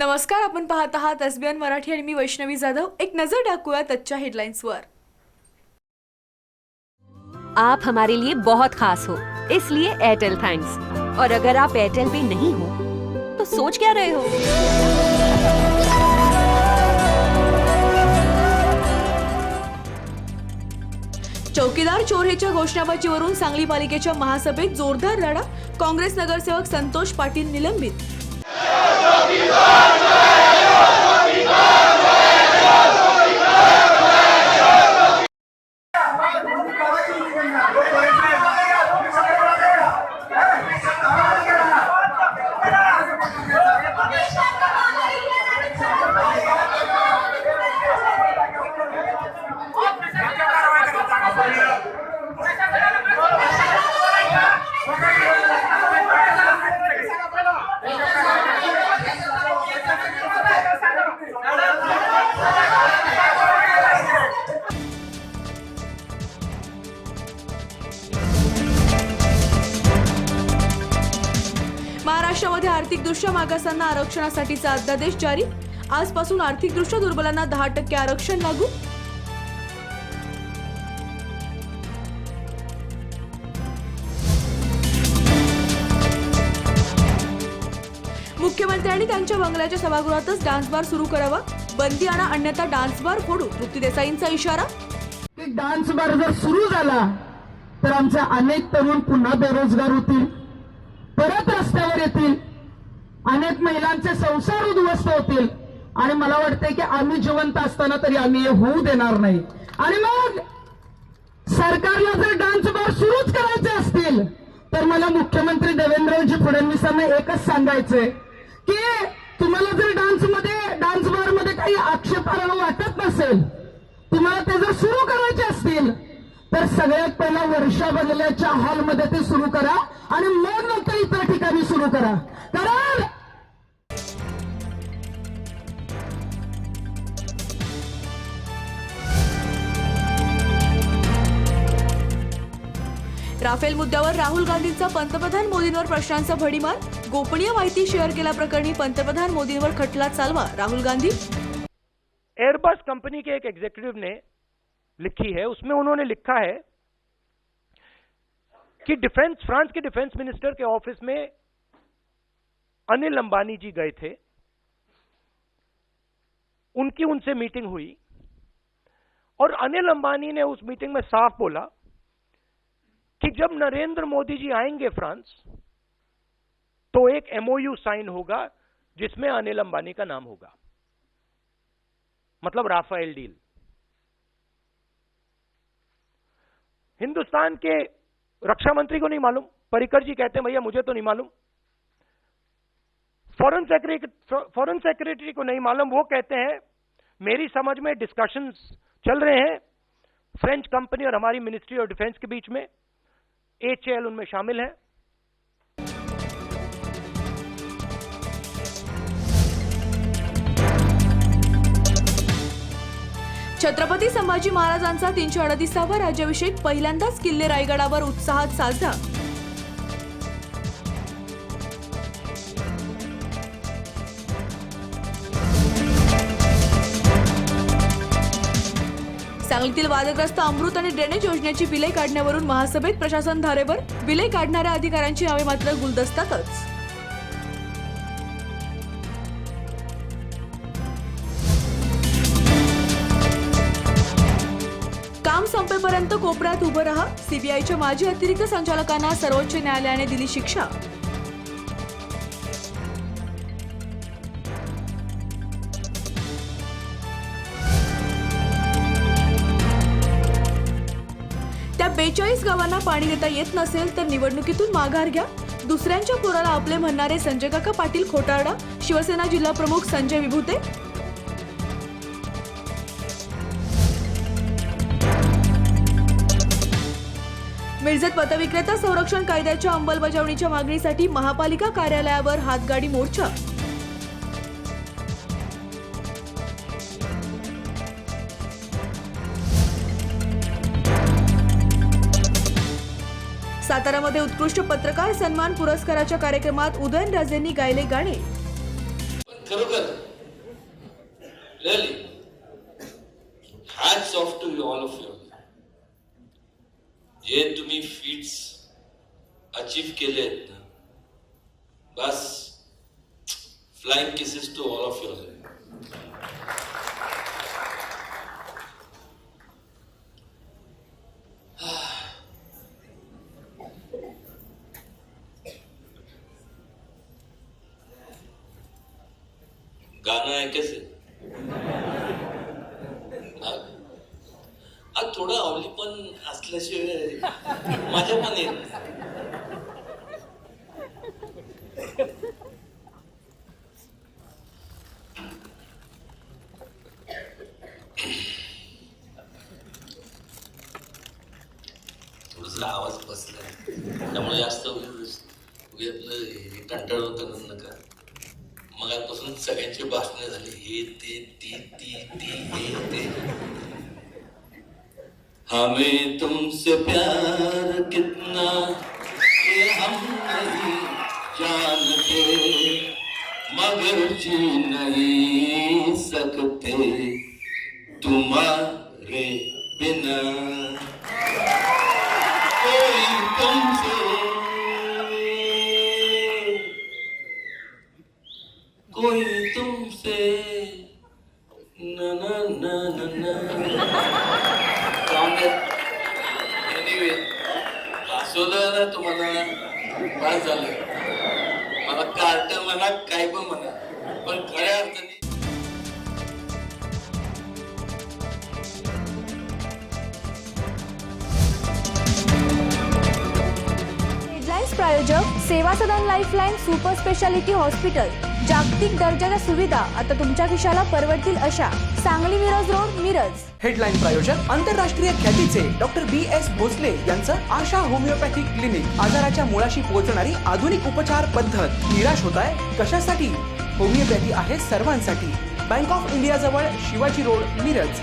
नमस्कार आपण पाहत आहात एसबीएन मराठी आणि मी वैष्णवी जाधव. एक नजर टाकूया त्याच्या हेडलाईन्सवर. आप हमारे लिए बहुत खास हो इसलिए एयरटेल थैंक्स और अगर आप एयरटेल पे नहीं हो तो सोच क्या रहे हो? चौकीदार चोरेच्या घोषणाबाजीवरून सांगली पालिकेच्या महासभेत जोरदार लढा. काँग्रेस नगरसेवक संतोष पाटील निलंबित. Vitória! राज्यामध्ये आर्थिकदृष्ट्या मागासांना आरक्षणासाठीचा अध्यादेश जारी. आजपासून आर्थिकदृष्ट्या दुर्बलांना दहा टक्के आरक्षण लागू. मुख्यमंत्र्यांनी त्यांच्या बंगल्याच्या सभागृहातच डान्स बार सुरू करावा. बंदी आणा अन्यथा डान्स बार फोडू. तृप्ती देसाईंचा इशारा. डान्स बार जर सुरू झाला तर आमचे अनेक तरुण पुन्हा बेरोजगार होतील. परत रस्त्यावर येतील. अनेक महिलांचे संसार उद्ध्वस्त होतील. आणि मला वाटतंय की आम्ही जिवंत असताना तरी आम्ही हे होऊ देणार नाही. आणि मग सरकारला जर डान्स बार सुरूच करायचे असतील तर मला मुख्यमंत्री देवेंद्रजी फडणवीसांना एकच सांगायचंय की तुम्हाला जर डान्समध्ये डान्स बारमध्ये काही आक्षेपार्ह वाटत नसेल तुम्हाला ते जर सुरू करायचे असतील तर सगळ्यात पहिला वर्षा बंगल्याच्या हॉलमध्ये ते सुरू करा आणि मग नंतर इतर ठिकाणी सुरू करा. कारण राफेल मुद्द्यावर राहुल गांधींचा पंतप्रधान मोदींवर प्रश्नांचा भडीमार. गोपनीय माहिती शेअर केल्याप्रकरणी पंतप्रधान मोदींवर खटला चालवा, राहुल गांधी. एयरबस कंपनी के एक एग्जीक्यूटिव ने लिखी है, उसमें उन्होंने लिखा है कि डिफेंस फ्रांस के डिफेंस मिनिस्टर के ऑफ़िस में अनिल अंबानी जी गए थे। उनकी उनसे मीटिंग हुई और अनिल अंबानी ने उस मीटिंग में साफ़ बोला कि जब नरेंद्र मोदी जी आएँगे फ्रांस तो एक एमओयू साइन होगा जिसमें अनिल अंबानी का नाम होगा। मतलब राफेल डील। हिंदुस्तान के रक्षा मंत्री को नहीं मालूम। परिकर जी कहते हैं, भैया, मुझे तो नहीं मालूम। फॉरेन सेक्रेटरी फॉरेन सेक्रेटरी को नहीं मालूम। वो कहते हैं, मेरी समझ में डिस्कशंस चल रहे हैं। फ्रेंच कंपनी और हमारी मिनिस्ट्री ऑफ़ डिफेंस के बीच में एचएल उनमें शामिल है। छत्रपती संभाजी महाराजांचा तीनशे अडतीसावा राज्याभिषेक पहिल्यांदाच किल्ले रायगडावर उत्साहात साजरा. सांगलीतील वादग्रस्त अमृत आणि ड्रेनेज योजनेची बिले काढण्यावरून महासभेत प्रशासन धारेवर बिले काढणाऱ्या अधिकाऱ्यांची नावे मात्र गुलदस्त्यातच. काम संपेपर्यंत कोपऱ्यात उभं राहा. सीबीआयच्या माजी अतिरिक्त संचालकांना सर्वोच्च न्यायालयाने दिली शिक्षा. बेचाळीस गावांना पाणी देता येत नसेल तर निवडणुकीतून माघार घ्या. दुसऱ्यांच्या पुराला आपले म्हणणारे संजय काका पाटील खोटारडा शिवसेना जिल्हा प्रमुख संजय विभूते. मिरजेत पतविक्रेता संरक्षण कायद्याच्या अंमलबजावणीच्या मागणीसाठी महापालिका कार्यालयावर हातगाडी मोर्चा. सातारामध्ये उत्कृष्ट पत्रकार सन्मान पुरस्काराच्या कार्यक्रमात उदयनराजेंनी गायले गाणे. ऑल ऑफ जे तुम्ही फीट्स अचीव केलेत ना बस flying kisses to all of your गाणं ऐकायचं आज थोडं आवली पण असल्याशिवाय माझ्या पण येत नाही. थोडस आवाज बसला त्यामुळे जास्त उगी आपलं कंटाळ होत नका. मगापासून सगळ्यांची भाषणे झाली. हे, ते, ती ती ती, हे, ते. हमें तुमसे प्यार कितना ये हम नहीं जानते, मगर जी नहीं सकते तुम्हारे बिना। कोई तुमसे वासवलं ना तुम्हाला बस झालं. मला कार्ट म्हणा काय पण म्हणा. पण खऱ्या अर्थाने प्रायोजक Seva Sadan lifeline super speciality hospital जागतिक दर्जाच्या सुविधा आता तुमच्या खिशाला परवडतील अशा. सांगली मिरज रोड मिरज. हेडलाईन प्रायोजक आंतरराष्ट्रीय ख्यातीचे डॉक्टर बी एस भोसले यांचं आशा होमिओपॅथिक क्लिनिक आजाराच्या मुळाशी पोहोचणारी आधुनिक उपचार पद्धत. निराश होत आहे कशासाठी? होमिओपॅथी आहे सर्वांसाठी. बँक ऑफ इंडिया जवळ शिवाजी रोड मिरज.